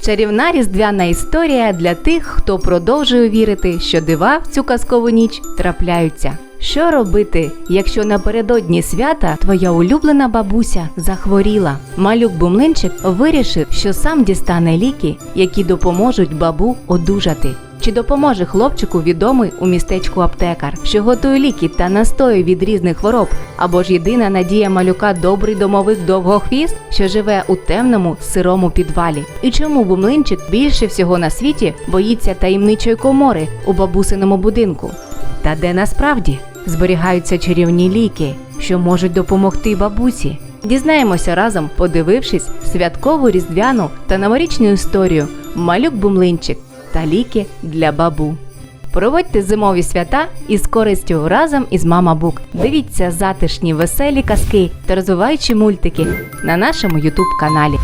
Чарівна різдвяна історія для тих, хто продовжує вірити, що дива в цю казкову ніч трапляються. Що робити, якщо напередодні свята твоя улюблена бабуся захворіла? Малюк Бумлинчик вирішив, що сам дістане ліки, які допоможуть бабу одужати. Чи допоможе хлопчику відомий у містечку аптекар, що готує ліки та настої від різних хвороб, або ж єдина надія малюка добрий домовик довгохвіст, що живе у темному сирому підвалі? І чому бумлинчик більше всього на світі боїться таємничої комори у бабусиному будинку? Та де насправді зберігаються чарівні ліки, що можуть допомогти бабусі? Дізнаємося разом, подивившись святкову різдвяну та новорічну історію Малюк Бумлинчик та ліки для бабу. Проводьте зимові свята із користю разом із Мама Бук. Дивіться затишні веселі казки та розвиваючі мультики на нашому Ютуб каналі.